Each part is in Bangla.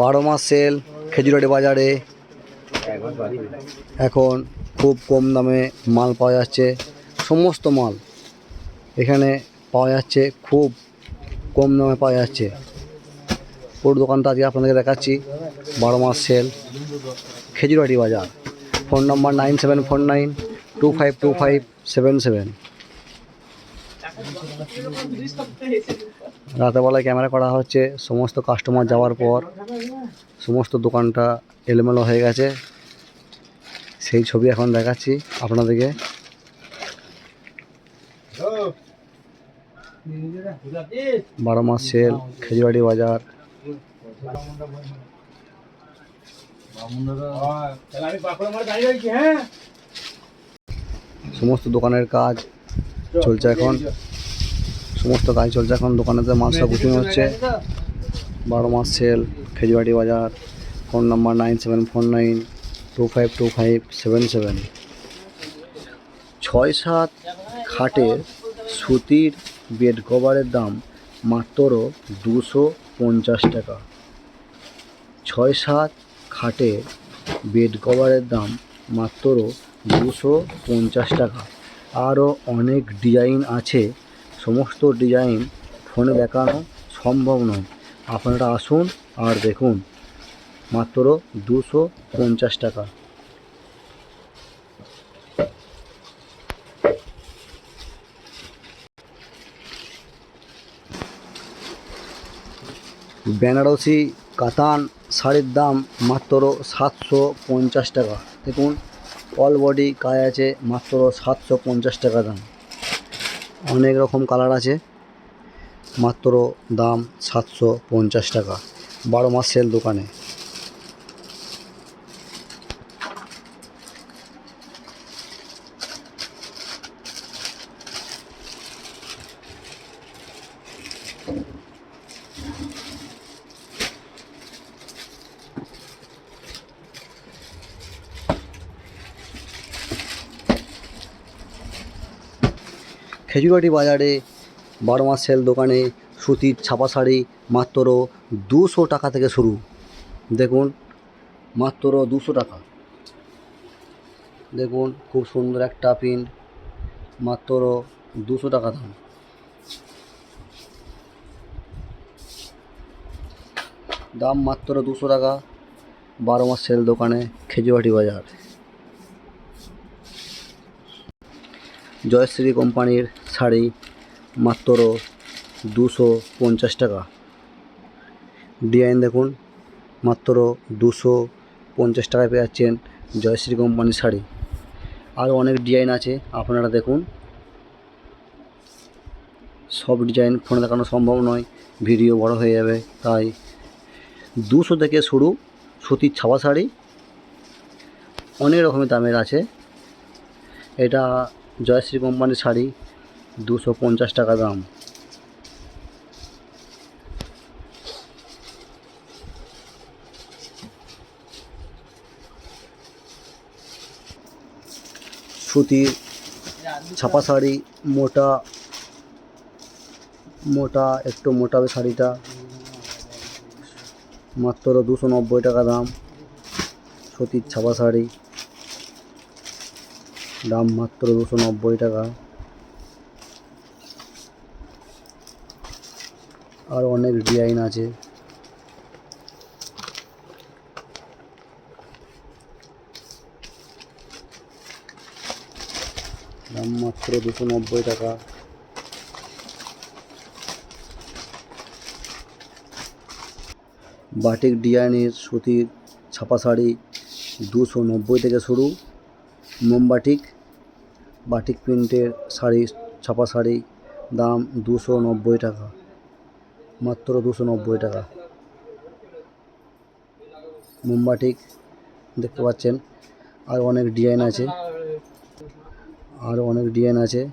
বারো মাস সেল খেজুরাটি বাজারে। এখন খুব কম দামে মাল পাওয়া যাচ্ছে, সমস্ত মাল। এখানে পাওয়া যাচ্ছে, খুব কম দামে পাওয়া যাচ্ছে। পুরো দোকানটা আজকে আপনাদেরকে দেখাচ্ছি, বারো মাস সেল খেজুরাটি বাজার। Phone number nine seven four nine two five two five seven seven. রাতেরবেলায় camera করা হচ্ছে, সমস্ত কাস্টমার যাওয়ার পর সমস্ত দোকানটা এলোমেলো হয়ে গেছে। সেই ছবি এখন দেখাচ্ছি আপনাদেরকে। বারো মাস সেল খেজুরাটি বাজার। সমস্ত দোকানের কাজ চলছে এখন। সমস্ত কাজ চলছে। এখন দোকানেতে সব গুছিয়ে হচ্ছে বারো মাস সেল খেজুরাটি বাজার phone number nine seven four nine two five two five seven seven ছয় সাত খাটের সুতির বেড কভারের দাম মাত্র দুশো পঞ্চাশ টাকা। ছয় সাত খাটের বেড কভারের দাম মাত্র দুশো পঞ্চাশ টাকা। আরও অনেক ডিজাইন আছে সমস্ত ডিজাইন ফোনে দেখানো সম্ভব নয়। আপনারা আসুন আর দেখুন। মাত্র দুশো পঞ্চাশ টাকা। বেনারসি কাতান শাড়ির দাম মাত্র সাতশো পঞ্চাশ টাকা। দেখুন অল বডি কাজ আছে মাত্র সাতশো পঞ্চাশ টাকা দাম। অনেক রকম কালার আছে। মাত্র দাম সাতশো পঞ্চাশ টাকা। বারো মাস সেল দোকানে। খেজুরাটি বাজারে বারো মাস সেল দোকানে, সুতির ছাপা শাড়ি, মাত্র দুশো টাকা থেকে শুরু। দেখুন, মাত্র দুশো টাকা। দেখুন, খুব সুন্দর একটা প্রিন্ট মাত্র দুশো টাকা দাম। দাম মাত্র দুশো টাকা, বারো মাস সেল দোকানে, খেজুরাটি বাজার। জয়শ্রী কোম্পানির শাড়ি মাত্র দুশো পঞ্চাশ টাকা। ডিজাইন দেখুন, মাত্র দুশো পঞ্চাশ টাকায় পেয়ে যাচ্ছেন জয়শ্রী কোম্পানির শাড়ি। আরও অনেক ডিজাইন আছে, আপনারা দেখুন। সব ডিজাইন ফোনে দেখানো সম্ভব নয়, ভিডিও বড় হয়ে যাবে, তাই দুশো থেকে শুরু সুতির ছাপা শাড়ি, অনেক রকমের দামের আছে। এটা জয়শ্রী কোম্পানির শাড়ি দুশো পঞ্চাশ টাকা দাম। সুতির ছাপা শাড়ি, মোটা মোটা, একটু মোটা শাড়িটা। মাত্র দুশো নব্বই টাকা দাম, সুতির ছাপা শাড়ি। দাম মাত্র দুশো নব্বই টাকা। আর অনেক ডিজাইন আছে। দাম মাত্র দুশো নব্বই টাকা। বাটিক ডিজাইনের সুতির ছাপা শাড়ি দুশো নব্বই থেকে শুরু। মোমবাটিক, বাটিক প্রিন্টের শাড়ি, ছাপা শাড়ি দাম দুশো নব্বই টাকা। মাত্র দুশো নব্বই টাকা। মোমবাটিক দেখতে পাচ্ছেন। আর অনেক ডিজাইন আছে। আর অনেক ডিজাইন আছে।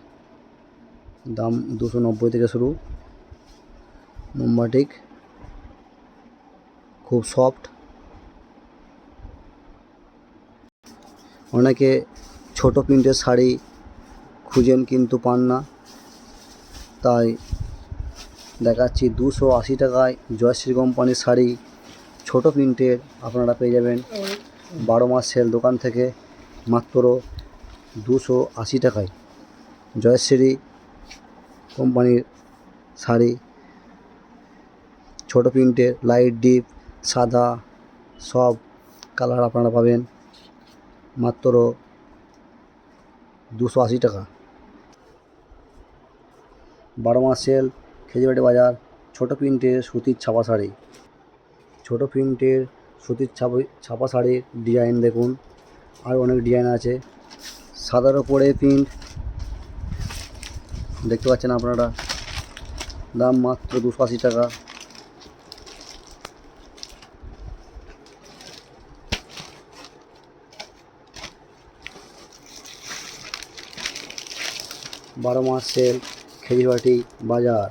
দাম দুশো নব্বই থেকে শুরু। মোমবাটিক খুব সফট। অনেকে ছোট প্রিন্টের শাড়ি খুঁজেন কিন্তু পান না। তাই দেখাচ্ছি দুশো আশি টাকায় জয়শ্রী কোম্পানির শাড়ি, ছোট প্রিন্টের আপনারা পেয়ে যাবেন। বারো মাস সেল দোকান থেকে মাত্র দুশো আশি টাকায় জয়শ্রী কোম্পানির শাড়ি, ছোট প্রিন্টের লাইট ডিপ, সাদা, সব কালার আপনারা পাবেন মাত্র দুশো আশি টাকা। বারো মাস সেল খেজুরাটি বাজার, ছোট প্রিন্টের সুতির ছাপা শাড়ি। ছোট প্রিন্টের সুতির ছাপা ছাপা শাড়ির ডিজাইন দেখুন। আর অনেক ডিজাইন আছে। সাদার ওপরে প্রিন্ট। দেখতে পাচ্ছেন আপনারা? দাম মাত্র দুশো আশি টাকা। বারো মাস সেল খেজুরবাটি বাজার।